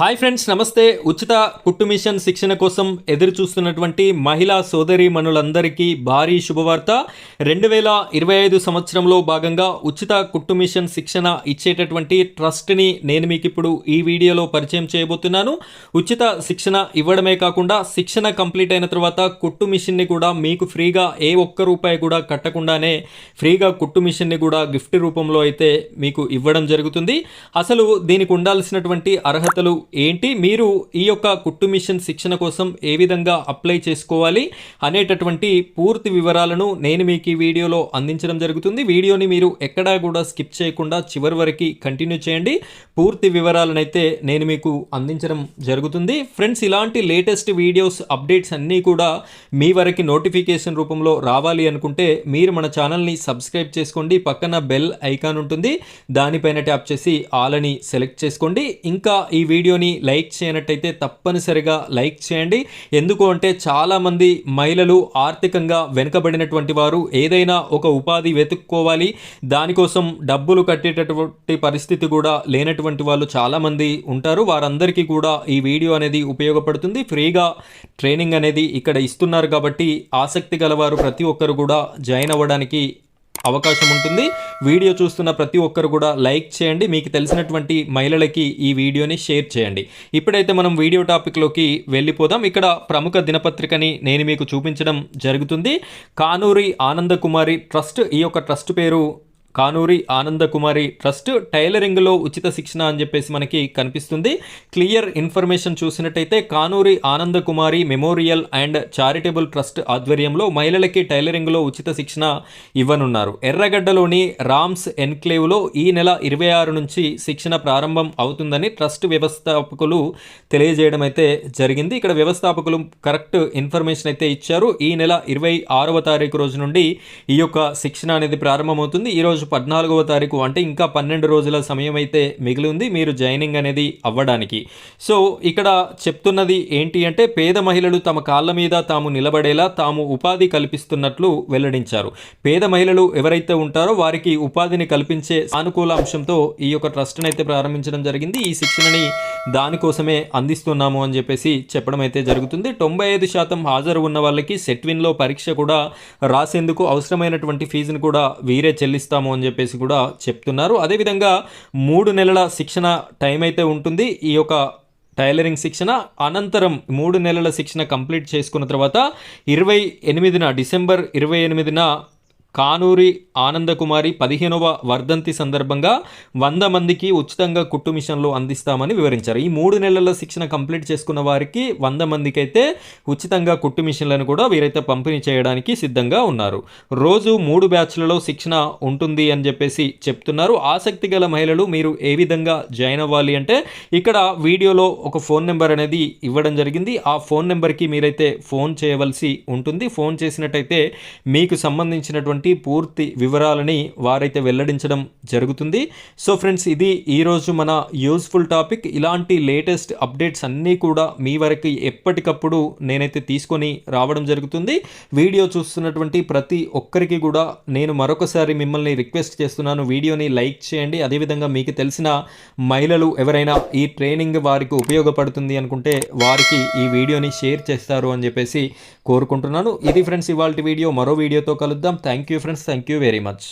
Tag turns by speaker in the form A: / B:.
A: Hi friends నమస్తే. ఉచిత కుట్టు మిషన్ శిక్షణ కోసం ఎదురు చూస్తున్నటువంటి మహిళా సోదరి మనులందరికీ భారీ శుభవార్త. రెండు వేల ఇరవై ఐదు సంవత్సరంలో భాగంగా ఉచిత కుట్టు మిషన్ శిక్షణ ఇచ్చేటటువంటి ట్రస్ట్ని నేను మీకు ఇప్పుడు ఈ వీడియోలో పరిచయం చేయబోతున్నాను. ఉచిత శిక్షణ ఇవ్వడమే కాకుండా శిక్షణ కంప్లీట్ అయిన తర్వాత కుట్టు మిషన్ని కూడా మీకు ఫ్రీగా ఏ ఒక్క రూపాయి కూడా కట్టకుండానే ఫ్రీగా కుట్టు మిషన్ని కూడా గిఫ్ట్ రూపంలో అయితే మీకు ఇవ్వడం జరుగుతుంది. అసలు దీనికి ఉండాల్సినటువంటి అర్హతలు ఏంటి? మీరు ఈ యొక్క కుట్టు మిషన్ శిక్షణ కోసం ఏ విధంగా అప్లై చేసుకోవాలి అనేటటువంటి పూర్తి వివరాలను నేను మీకు ఈ వీడియోలో అందించడం జరుగుతుంది. వీడియోని మీరు ఎక్కడా కూడా స్కిప్ చేయకుండా చివరి వరకు కంటిన్యూ చేయండి. పూర్తి వివరాలనైతే నేను మీకు అందించడం జరుగుతుంది. ఫ్రెండ్స్ ఇలాంటి లేటెస్ట్ వీడియోస్ అప్డేట్స్ అన్నీ కూడా మీ వరకు నోటిఫికేషన్ రూపంలో రావాలి అనుకుంటే మీరు మన ఛానల్ని సబ్స్క్రైబ్ చేసుకోండి. పక్కన బెల్ ఐకాన్ ఉంటుంది. దానిపైన ట్యాప్ చేసి ఆల్ అని సెలెక్ట్ చేసుకోండి. ఇంకా ఈ వీడియోని లైక్ చేయనట్టయితే తప్పనిసరిగా లైక్ చేయండి. ఎందుకు అంటే చాలామంది మహిళలు ఆర్థికంగా వెనుకబడినటువంటి వారు ఏదైనా ఒక ఉపాధి వెతుక్కోవాలి. దానికోసం డబ్బులు కట్టేటటువంటి పరిస్థితి కూడా లేనటువంటి వాళ్ళు చాలామంది ఉంటారు. వారందరికీ కూడా ఈ వీడియో అనేది ఉపయోగపడుతుంది. ఫ్రీగా ట్రైనింగ్ అనేది ఇక్కడ ఇస్తున్నారు కాబట్టి ఆసక్తి గలవారు ప్రతి ఒక్కరు కూడా జాయిన్ అవ్వడానికి అవకాశం ఉంటుంది. వీడియో చూస్తున్న ప్రతి ఒక్కరు కూడా లైక్ చేయండి. మీకు తెలిసినటువంటి మహిళలకి ఈ వీడియోని షేర్ చేయండి. ఇప్పుడైతే మనం వీడియో టాపిక్లోకి వెళ్ళిపోదాం. ఇక్కడ ప్రముఖ దినపత్రికని నేను మీకు చూపించడం జరుగుతుంది. కానూరి ఆనందకుమారి ట్రస్ట్ ఈ యొక్క ట్రస్ట్ పేరు కానూరి ఆనందకుమారి ట్రస్ట్ టైలరింగ్లో ఉచిత శిక్షణ అని చెప్పేసి మనకి కనిపిస్తుంది. క్లియర్ ఇన్ఫర్మేషన్ చూసినట్టయితే Kanuri Anandakumari memorial and charitable trust ఆధ్వర్యంలో మహిళలకి టైలరింగ్లో ఉచిత శిక్షణ ఇవ్వనున్నారు. ఎర్రగడ్డలోని రామ్స్ ఎన్క్లేవ్లో ఈ నెల ఇరవై ఆరు నుంచి శిక్షణ ప్రారంభం అవుతుందని ట్రస్ట్ వ్యవస్థాపకులు తెలియజేయడం అయితే జరిగింది. ఇక్కడ వ్యవస్థాపకులు కరెక్ట్ ఇన్ఫర్మేషన్ అయితే ఇచ్చారు. ఈ నెల ఇరవై ఆరవ తారీఖు రోజు నుండి ఈ యొక్క శిక్షణ అనేది ప్రారంభమవుతుంది. ఈ రోజు పద్నాలుగవ తారీఖు అంటే ఇంకా పన్నెండు రోజుల సమయం అయితే మిగిలి ఉంది మీరు జాయినింగ్ అనేది అవ్వడానికి. సో ఇక్కడ చెప్తున్నది ఏంటి అంటే పేద మహిళలు తమ కాళ్ళ మీద తాము నిలబడేలా తాము ఉపాధి కల్పిస్తున్నట్లు వెల్లడించారు. పేద మహిళలు ఎవరైతే ఉంటారో వారికి ఉపాధిని కల్పించే సానుకూల అంశంతో ఈ యొక్క ట్రస్ట్ని అయితే ప్రారంభించడం జరిగింది. ఈ శిక్షణని దానికోసమే అందిస్తున్నాము అని చెప్పేసి చెప్పడం అయితే జరుగుతుంది. తొంభై ఐదు శాతం హాజరు ఉన్న వాళ్ళకి సెట్విన్లో పరీక్ష కూడా రాసేందుకు అవసరమైనటువంటి ఫీజును కూడా వీరే చెల్లిస్తాము అని చెప్పేసి కూడా చెప్తున్నారు. అదేవిధంగా మూడు నెలల శిక్షణ టైం అయితే ఉంటుంది. ఈ యొక్క టైలరింగ్ శిక్షణ అనంతరం మూడు నెలల శిక్షణ కంప్లీట్ చేసుకున్న తర్వాత ఇరవై ఎనిమిదిన డిసెంబర్ ఇరవై ఎనిమిదిన కానూరి ఆనందకుమారి పదిహేనవ వర్ధంతి సందర్భంగా వంద మందికి ఉచితంగా కుట్టు మిషన్లు అందిస్తామని వివరించారు. ఈ మూడు నెలల శిక్షణ కంప్లీట్ చేసుకున్న వారికి వంద మందికి అయితే ఉచితంగా కుట్టు మిషన్లను కూడా వీరైతే పంపిణీ చేయడానికి సిద్ధంగా ఉన్నారు. రోజు మూడు బ్యాచ్లలో శిక్షణ ఉంటుంది అని చెప్పేసి చెప్తున్నారు. ఆసక్తి గల మహిళలు మీరు ఏ విధంగా జాయిన్ అవ్వాలి అంటే ఇక్కడ వీడియోలో ఒక ఫోన్ నెంబర్ అనేది ఇవ్వడం జరిగింది. ఆ ఫోన్ నెంబర్కి మీరైతే ఫోన్ చేయవలసి ఉంటుంది. ఫోన్ చేసినట్టయితే మీకు సంబంధించినటువంటి సంబంధించినటువంటి పూర్తి వివరాలని వారైతే వెల్లడించడం జరుగుతుంది. సో ఫ్రెండ్స్ ఇది ఈరోజు మన యూస్ఫుల్ టాపిక్. ఇలాంటి లేటెస్ట్ అప్డేట్స్ అన్నీ కూడా మీ వరకు ఎప్పటికప్పుడు నేనైతే తీసుకొని రావడం జరుగుతుంది. వీడియో చూస్తున్నటువంటి ప్రతి ఒక్కరికి కూడా నేను మరొకసారి మిమ్మల్ని రిక్వెస్ట్ చేస్తున్నాను వీడియోని లైక్ చేయండి. అదేవిధంగా మీకు తెలిసిన మహిళలు ఎవరైనా ఈ ట్రైనింగ్ వారికి ఉపయోగపడుతుంది అనుకుంటే వారికి ఈ వీడియోని షేర్ చేస్తారు అని చెప్పేసి కోరుకుంటున్నాను. ఇది ఫ్రెండ్స్ ఇవాళ వీడియో. మరో వీడియోతో కలుద్దాం. Thank you friends thank you very much